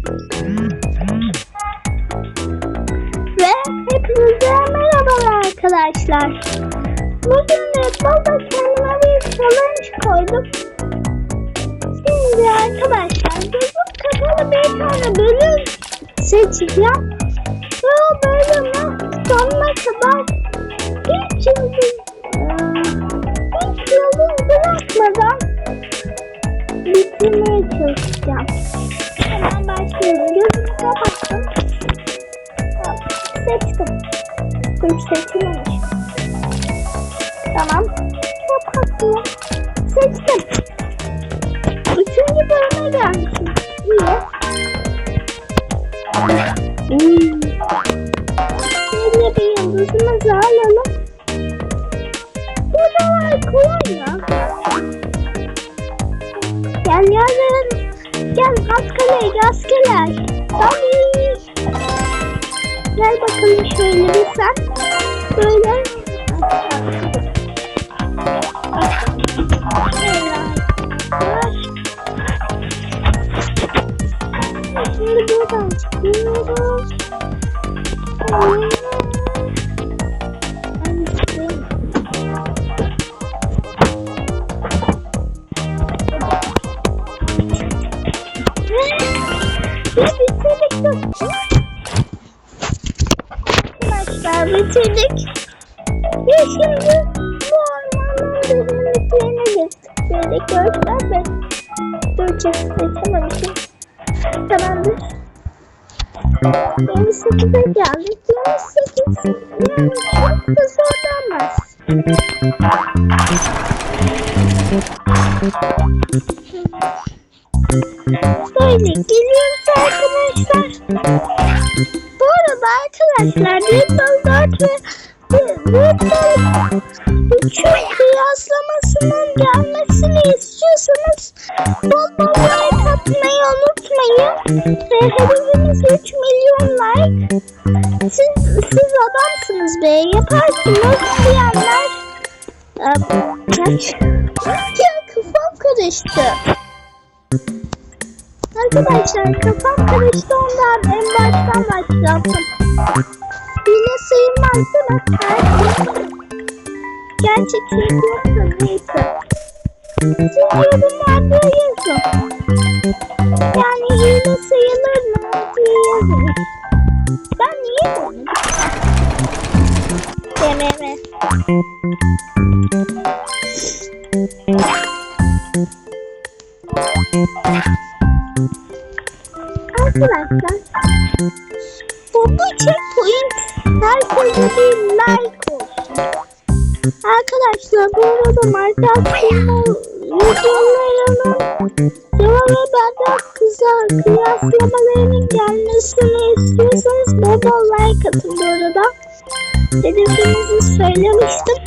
Ve hepinize merhabalar arkadaşlar. Bugün baba kendime bir challenge koydum. Şimdi arkadaşlar gözüm kapalı bir tane bölüm seçeceğim. Ve o bölümü sonuna kadar hiç eee, hiç yıldız bırakmadan bitirmeye çalışacağım. Başlıyorum. Gözümü kapattım. Seçtim. Dur seçilmemiş. Tamam. Kapattım. Seçtim. Üçüncü bölüme gelmişim. İyi. Hmm. Şöyle bir yıldızımızı alalım. Rastgele rastgele. Tabii. Gel bakalım şöyle bir sen. Böyle. Bitirdik. Arkadaşlar bitirdik. Ve şimdi bu ormanın derinliklerine gittik. Gördükler ve dur seçememişim. Tamamdır. 28'e geldik. 28 yani çok da zorlanmaz. Böyle geliyoruz arkadaşlar. Bu arada arkadaşlar Bull 4 ve 3'ün kıyaslamasının gelmesini istiyorsanız bol bol like atmayı unutmayın. Ve hedefimiz 3 milyon like. Siz, siz adamsınız be yaparsınız diyenler. Ya kafam karıştı. Arkadaşlar kafam karıştı ondan en baştan başlattım. Yine mi? Hayır. Gerçek şey yoksa neyse. Siz yorumlarda yazın. Yani yine sayılır mı diye yazın. Ben niye bunu? Dememe. Arkadaşlar bu checkpoint herkese bir like olsun. Arkadaşlar bu arada Minecraft videolarının cevabı benden kısa kıyaslamalarının gelmesini istiyorsanız bol bol like atın bu arada. Hedefinizi söylemiştim.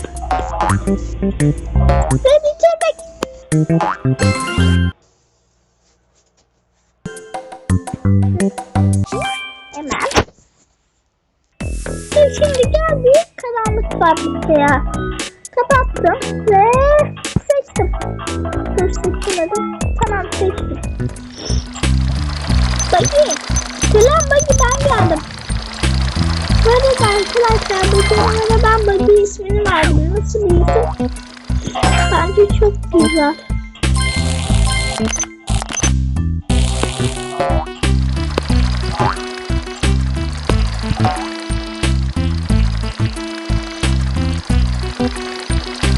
Ve bitirmek karanlık fabrikaya. Kapattım ve seçtim. Dur seçmedim. Tamam seçtim. Bagi. Selam Bagi ben geldim. Arada arkadaşlar bu canlara ben Bagi ismini verdim. Nasıl bir isim? Bence çok güzel.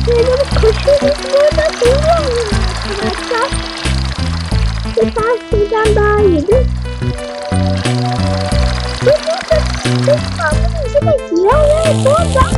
Böyle koşuyoruz burada duyuyorum arkadaşlar. Geçen şeyden daha iyiydi. Ve burada biz kendimizi bekliyor ve burada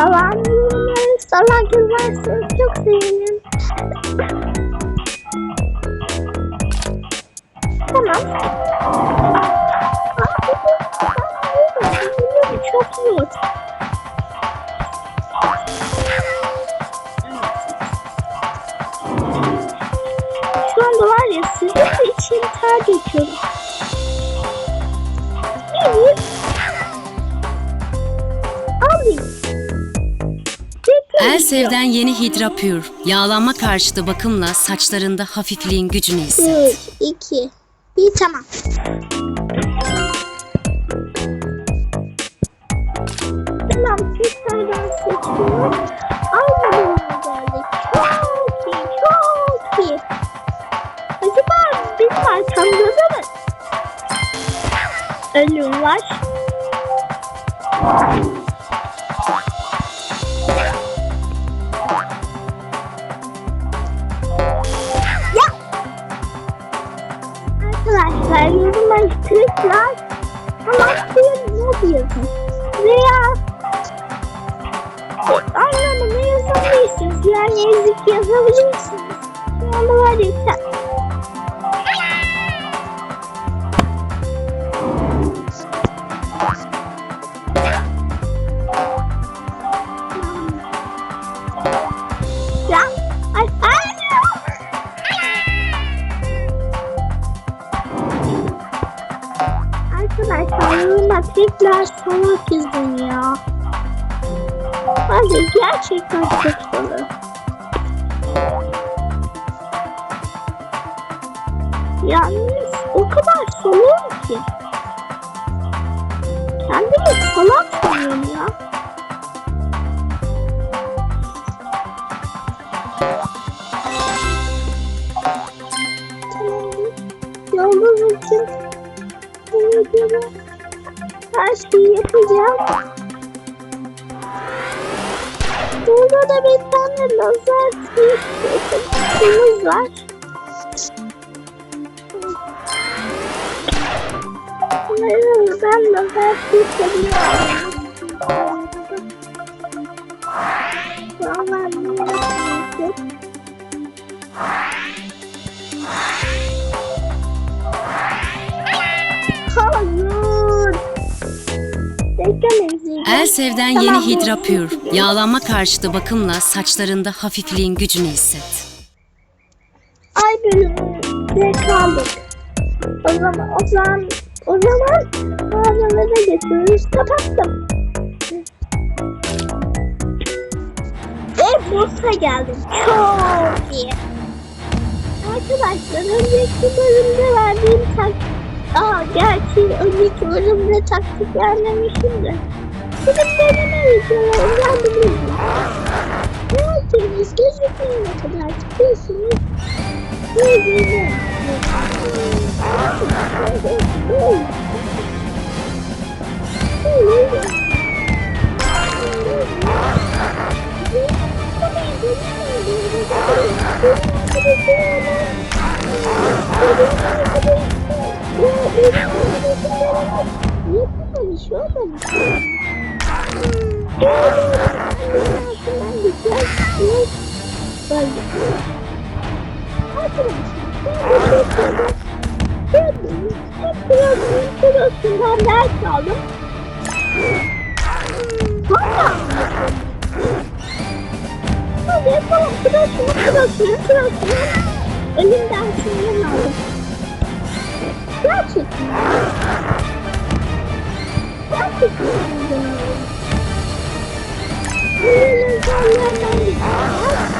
salam Salak yazarsanız çok sevinirim. Tamam. Çok zor. Şu anda var ya sizin için ter döküyorum. İyi. Elsev'den yeni Hydra Pure. Yağlanma karşıtı bakımla saçlarında hafifliğin gücünü hisset. 3, 2, 1 tamam. Tamam tekrardan seçiyorum. Arkadaşlar yoruma tıklar ama bir not yazın. Veya anlamını yazabilirsiniz. Yani ezik yazabilirsiniz. Anda var. Ya, tekrar salak yazın ya. Bence gerçekten çok salak. Yalnız o kadar salak ki. Kendimi salak sanıyorum ya. Yalnız için bu videoda her şeyi yapacağım. Burada da bir tane lazer tüyümüz var. Umarım ben lazer tüy seviyorum. Ama ne yapayım? Hayır. Elsev'den Tamam, yeni Hydra Pure. Yağlanma karşıtı bakımla saçlarında hafifliğin gücünü hisset. ay bölümünde kaldık. O zaman o zaman o zaman malzemeleri getiriyoruz. Kapattım. Ve boss'a geldim. Çok iyi. Arkadaşlar önceki bölümde verdiğim tak... Aa gerçi önceki bölümde taktik vermemişim de. Şimdi deneme videolarından biliyorum. Ne yaptınız? Gözükmeyene kadar çıkıyorsunuz. Böyle. Niye Şurasından ders aldım. Hala Hadi yapalım. Şurasını, şurasını, şurasını. Elimden şundan aldım. Gerçekten. Gerçekten. Böyle insanlardan bir Gerçekten. Benim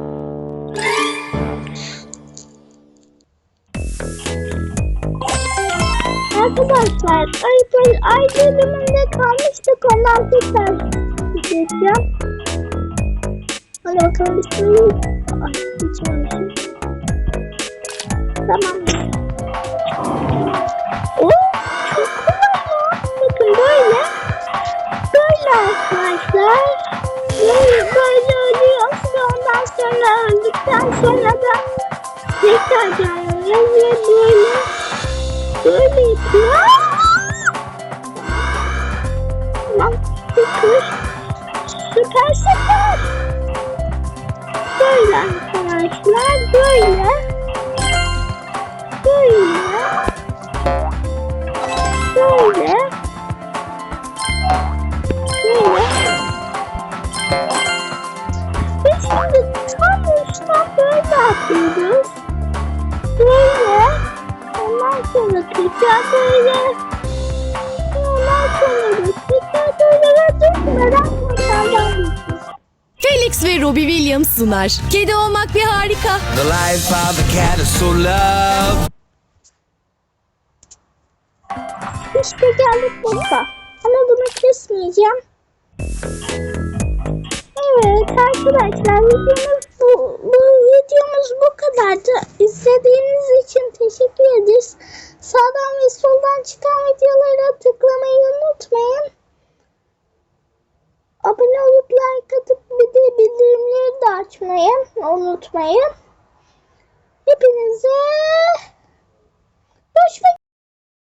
arkadaşlar. Ay, ay bölümünde kalmıştık. Ondan tekrar izleyeceğim. Hadi bakalım bir sürü. Ay geçmemişim. Tamam. Oo, arkadaşlar. Böyle. Böyle. Böyle. Böyle. Ve şimdi tam uçtan böyle atıyoruz. Böyle. Ondan sonra tekrar böyle. Ve Robbie Williams sunar. Kedi olmak bir harika. The life of a cat is so love. İşte geldik burada. Ama bunu kesmeyeceğim. Evet arkadaşlar videomuz bu, bu videomuz bu kadardı. İzlediğiniz için teşekkür ederiz. Sağdan ve soldan çıkan videolara tıklamayı unutmayın. Abone olup like atıp bir de bildirimleri de açmayı unutmayın. Hepinize hoşçakalın.